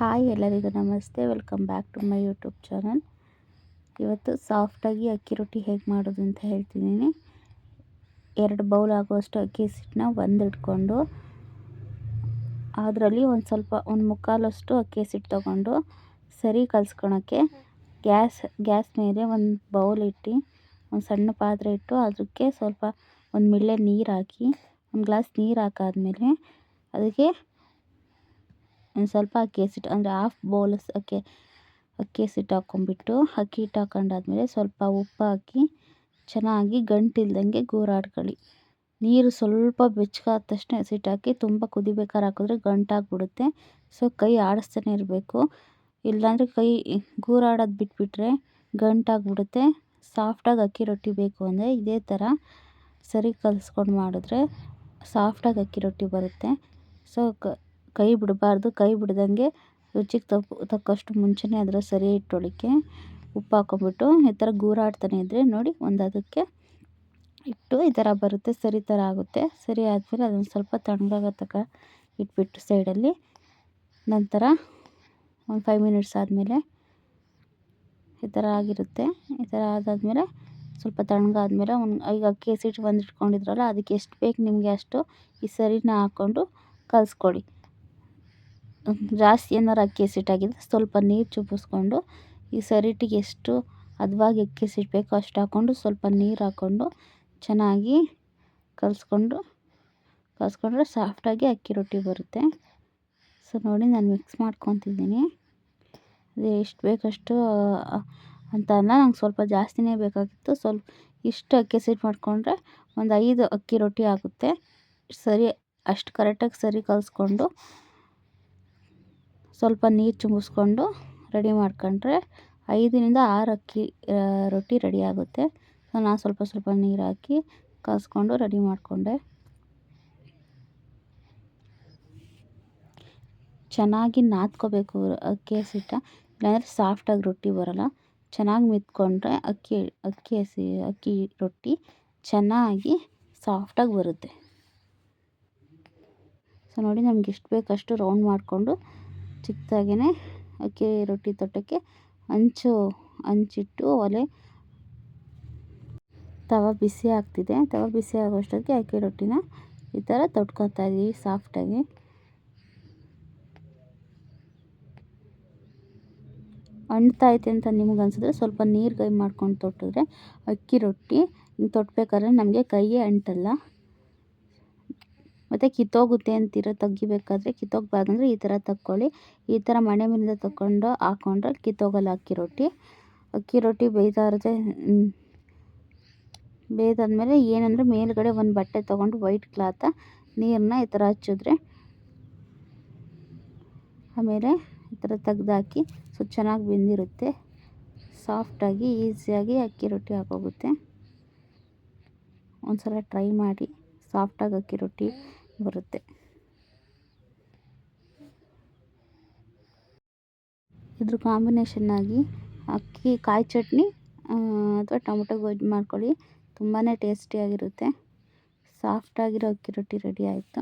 Hi ಎಲ್ಲರಿಗೂ ನಮಸ್ತೆ. Welcome back to my YouTube channel ಇವತ್ತು ಸಾಫ್ಟಾಗಿ ಅಕ್ಕಿ ರೊಟ್ಟಿ ಹೇಗೆ ಮಾಡೋದು ಅಂತ ಹೇಳ್ತಿದ್ದೀನಿ. ಎರಡು ಬೌಲ್ ಆಗುವಷ್ಟು ಅಕ್ಕಿ ಹಸಿಟ್ಟನ್ನ ಒಂದಿಟ್ಕೊಂಡು ಅದರಲ್ಲಿ ಒಂದು ಸ್ವಲ್ಪ, ಒಂದು ಮುಕ್ಕಾಲಷ್ಟು ಅಕ್ಕಿ ಹಸಿಟ್ಟು ತೊಗೊಂಡು ಸರಿ ಕಲಿಸ್ಕೊಳಕ್ಕೆ ಗ್ಯಾಸ್ ಗ್ಯಾಸ್ ಮೇಲೆ ಒಂದು ಬೌಲ್ ಇಟ್ಟು, ಒಂದು ಸಣ್ಣ ಪಾತ್ರೆ ಇಟ್ಟು ಅದಕ್ಕೆ ಸ್ವಲ್ಪ ಒಂದು ಮಿಳ್ಳೆ ನೀರು ಹಾಕಿ, ಒಂದು ಗ್ಲಾಸ್ ನೀರು ಹಾಕಾದ್ಮೇಲೆ ಅದಕ್ಕೆ ಒಂದು ಸ್ವಲ್ಪ ಅಕ್ಕಿ ಹಸಿಟ್ಟು ಅಂದರೆ ಹಾಫ್ ಬೌಲ್ಸ್ ಅಕ್ಕಿ ಅಕ್ಕಿ ಹಸಿಟ್ಟು ಹಾಕ್ಕೊಂಬಿಟ್ಟು ಅಕ್ಕಿ ಹಿಟ್ಟು ಹಾಕ್ಕೊಂಡಾದ್ಮೇಲೆ ಸ್ವಲ್ಪ ಉಪ್ಪು ಹಾಕಿ, ಚೆನ್ನಾಗಿ ಗಂಟಿಲ್ದಂಗೆ ಗೂರಾಡ್ಕೊಳ್ಳಿ. ನೀರು ಸ್ವಲ್ಪ ಬೆಚ್ಚಗಾದ ತಕ್ಷಣ ಹಸಿಟ್ಟು ಹಾಕಿ, ತುಂಬ ಕುದಿಬೇಕಾದ್ರೆ ಹಾಕಿದ್ರೆ ಗಂಟಾಗ್ಬಿಡುತ್ತೆ. ಸೊ ಕೈ ಆಡಿಸ್ತಾನೆ ಇರಬೇಕು. ಇಲ್ಲಾಂದರೆ ಕೈ ಗೂರಾಡೋದು ಬಿಟ್ಬಿಟ್ರೆ ಗಂಟಾಗ್ಬಿಡುತ್ತೆ. ಸಾಫ್ಟಾಗಿ ಅಕ್ಕಿ ರೊಟ್ಟಿ ಬೇಕು ಅಂದರೆ ಇದೇ ಥರ ಸರಿ ಕಲಿಸ್ಕೊಂಡು ಮಾಡಿದ್ರೆ ಸಾಫ್ಟಾಗಿ ಅಕ್ಕಿ ರೊಟ್ಟಿ ಬರುತ್ತೆ. ಸೊ ಕೈ ಬಿಡಬಾರ್ದು. ಕೈ ಬಿಡ್ದಂಗೆ ರುಚಿಗೆ ತಕ್ಕ ತಕ್ಕಷ್ಟು ಮುಂಚೆನೆ ಅದರ ಸರಿ ಇಟ್ಕೊಳ್ಳಿಕ್ಕೆ ಉಪ್ಪು ಹಾಕ್ಕೊಂಬಿಟ್ಟು ಈ ಥರ ಗೂರಾಡ್ತಾನೆ ಇದ್ದರೆ ನೋಡಿ ಒಂದು ಅದಕ್ಕೆ ಇಟ್ಟು ಈ ಥರ ಬರುತ್ತೆ, ಸರಿ ಥರ ಆಗುತ್ತೆ. ಸರಿ ಆದಮೇಲೆ ಅದನ್ನು ಸ್ವಲ್ಪ ತಣ್ಣಗಾಗೋ ತನಕ ಇಟ್ಬಿಟ್ಟು ಸೈಡಲ್ಲಿ ನಂತರ ಒಂದು ಫೈವ್ ಮಿನಿಟ್ಸ್ ಆದಮೇಲೆ ಈ ಥರ ಆಗಿರುತ್ತೆ. ಈ ಥರ ಆದಾದಮೇಲೆ ಸ್ವಲ್ಪ ತಣ್ಣಗಾದ್ಮೇಲೆ ಒಂದು ಈಗ ಅಕ್ಕಿ ಹಸಿಟ್ಟು ಒಂದು ಇಟ್ಕೊಂಡಿದ್ರಲ್ಲ ಅದಕ್ಕೆ ಎಷ್ಟು ಬೇಕು ನಿಮಗೆ ಅಷ್ಟು ಈ ಸರಿನ ಹಾಕ್ಕೊಂಡು ಕಲಿಸ್ಕೊಳ್ಳಿ ಜಾಸ್ತಿ ಏನಾರು ಅಕ್ಕಿ ಹಸಿಟ್ಟಾಗಿದ್ದರೆ ಸ್ವಲ್ಪ ನೀರು ಚುಬ್ಬಿಸ್ಕೊಂಡು ಈ ಸರಿಟಿಗೆ ಎಷ್ಟು ಹದವಾಗಿ ಅಕ್ಕಿ ಹಸಿಟ್ಟು ಬೇಕೋ ಅಷ್ಟು ಹಾಕ್ಕೊಂಡು ಸ್ವಲ್ಪ ನೀರು ಹಾಕ್ಕೊಂಡು ಚೆನ್ನಾಗಿ ಕಲಸ್ಕೊಂಡು, ಕಲಸ್ಕೊಂಡ್ರೆ ಸಾಫ್ಟಾಗಿ ಅಕ್ಕಿ ರೊಟ್ಟಿ ಬರುತ್ತೆ. ಸೊ ನೋಡಿ ನಾನು ಮಿಕ್ಸ್ ಮಾಡ್ಕೊತಿದ್ದೀನಿ. ಅದೇ ಎಷ್ಟು ಬೇಕಷ್ಟು, ಅಂತ ಅಲ್ಲ ನಂಗೆ ಸ್ವಲ್ಪ ಜಾಸ್ತಿನೇ ಬೇಕಾಗಿತ್ತು. ಸ್ವಲ್ಪ ಇಷ್ಟು ಅಕ್ಕಿ ಹಸಿಟ್ಟು ಮಾಡಿಕೊಂಡ್ರೆ ಒಂದು ಐದು ಅಕ್ಕಿ ರೊಟ್ಟಿ ಆಗುತ್ತೆ. ಸರಿ, ಅಷ್ಟು ಕರೆಕ್ಟಾಗಿ ಸರಿ ಕಲಿಸ್ಕೊಂಡು ಸ್ವಲ್ಪ ನೀರು ಚಿಮ್ಮಿಸ್ಕೊಂಡು ರೆಡಿ ಮಾಡ್ಕೊಂಡ್ರೆ ಐದರಿಂದ ಆರು ಅಕ್ಕಿ ರೊಟ್ಟಿ ರೆಡಿ ಆಗುತ್ತೆ. ನಾನು ಸ್ವಲ್ಪ ಸ್ವಲ್ಪ ನೀರು ಹಾಕಿ ಕಾಸ್ಕೊಂಡು ರೆಡಿ ಮಾಡಿಕೊಂಡೆ. ಚೆನ್ನಾಗಿ ನಾದ್ಕೋಬೇಕು ಅಕ್ಕಿ ಹಸಿಟ್ಟ. ಇಲ್ಲಾಂದರೆ ಸಾಫ್ಟಾಗಿ ರೊಟ್ಟಿ ಬರೋಲ್ಲ. ಚೆನ್ನಾಗಿ ಮಿತ್ಕೊಂಡ್ರೆ ಅಕ್ಕಿ ಅಕ್ಕಿ ಹಸಿ, ಅಕ್ಕಿ ರೊಟ್ಟಿ ಚೆನ್ನಾಗಿ ಸಾಫ್ಟಾಗಿ ಬರುತ್ತೆ. ಸೊ, ನೋಡಿ ನಮ್ಗೆ ಎಷ್ಟು ಬೇಕಷ್ಟು ರೌಂಡ್ ಮಾಡಿಕೊಂಡು ಚಿಕ್ಕದಾಗೇ ಅಕ್ಕಿ ರೊಟ್ಟಿ ತಟ್ಟಕ್ಕೆ ಹಂಚು ಹಂಚಿಟ್ಟು ಒಲೆ ತವ ಬಿಸಿ ಆಗ್ತಿದೆ. ತವ ಬಿಸಿ ಆಗೋಷ್ಟೊತ್ತಿಗೆ ಅಕ್ಕಿ ರೊಟ್ಟಿನ ಈ ಥರ ತೊಟ್ಕೊತಾ ಇದ್ದೀವಿ ಸಾಫ್ಟಾಗಿ ಅಂಟ್ತೈತೆ ಅಂತ ನಿಮ್ಗೆ ಅನಿಸಿದ್ರೆ ಸ್ವಲ್ಪ ನೀರು ಕೈ ಮಾಡ್ಕೊಂಡು ತೊಟ್ಟಿದ್ರೆ ಅಕ್ಕಿ ರೊಟ್ಟಿ ತೊಟ್ಟಬೇಕಾದ್ರೆ ನಮಗೆ ಕೈಯೇ ಅಂಟಲ್ಲ. ಮತ್ತು ಕಿತ್ತೋಗುತ್ತೆ ಅಂತೀರ ತೆಗಿಬೇಕಾದ್ರೆ ಕಿತ್ತೋಗ್ಬಾರ್ದಂದ್ರೆ ಈ ಥರ ತಕ್ಕೊಳ್ಳಿ. ಈ ಥರ ಮಣೆ ಮೇಲಿಂದ ತಗೊಂಡು ಹಾಕ್ಕೊಂಡ್ರೆ ಕಿತ್ತೋಗಲ್ಲ ಅಕ್ಕಿ ರೊಟ್ಟಿ. ಅಕ್ಕಿ ರೊಟ್ಟಿ ಇರುತ್ತೆ. ಬೇಯ್ದಾದ್ಮೇಲೆ ಏನಂದರೆ ಮೇಲುಗಡೆ ಒಂದು ಬಟ್ಟೆ ತೊಗೊಂಡು ವೈಟ್ ಕ್ಲಾತ ನೀರನ್ನ ಈ ಥರ ಹಚ್ಚಿದ್ರೆ ಆಮೇಲೆ ಈ ಥರ ತೆಗ್ದಾಕಿ ಸೊ ಚೆನ್ನಾಗಿ ಬೆಂದಿರುತ್ತೆ. ಸಾಫ್ಟಾಗಿ, ಈಸಿಯಾಗಿ ಅಕ್ಕಿ ರೊಟ್ಟಿ ಹಾಕೋಗುತ್ತೆ ಒಂದು ಸಲ ಟ್ರೈ ಮಾಡಿ. ಸಾಫ್ಟಾಗಿ ಅಕ್ಕಿ ರೊಟ್ಟಿ ಬರುತ್ತೆ. ಇದ್ರ ಕಾಂಬಿನೇಷನ್ನಾಗಿ ಅಕ್ಕಿ, ಕಾಯಿ ಚಟ್ನಿ ಅಥವಾ ಟೊಮೆಟೊ ಗೊಜ್ಜು ಮಾಡ್ಕೊಳ್ಳಿ. ತುಂಬಾ ಟೇಸ್ಟಿಯಾಗಿರುತ್ತೆ ಸಾಫ್ಟಾಗಿರೋ ಅಕ್ಕಿ ರೊಟ್ಟಿ ರೆಡಿ ಆಯಿತು.